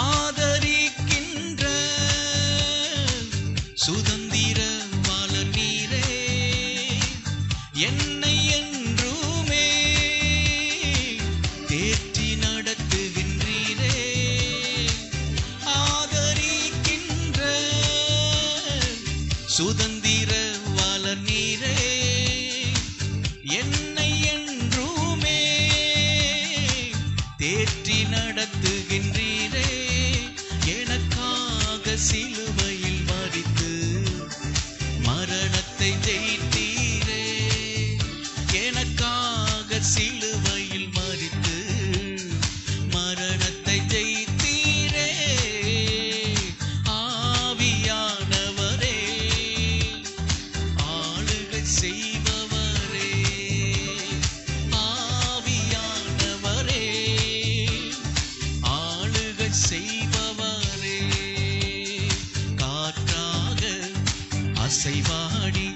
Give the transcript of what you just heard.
ஆதரிக்கின்ற சுதந்திரவாளர் நீரே என்னை என்றுமே தேற்றி நடத்துகின்றீரே. ஆதரிக்கின்ற சுதந்திரவாளர் நீரே என்னை என்றுமே தேற்றி நடத்துகின்றீரே. செய்பவரே காற்றாக அசைவாடி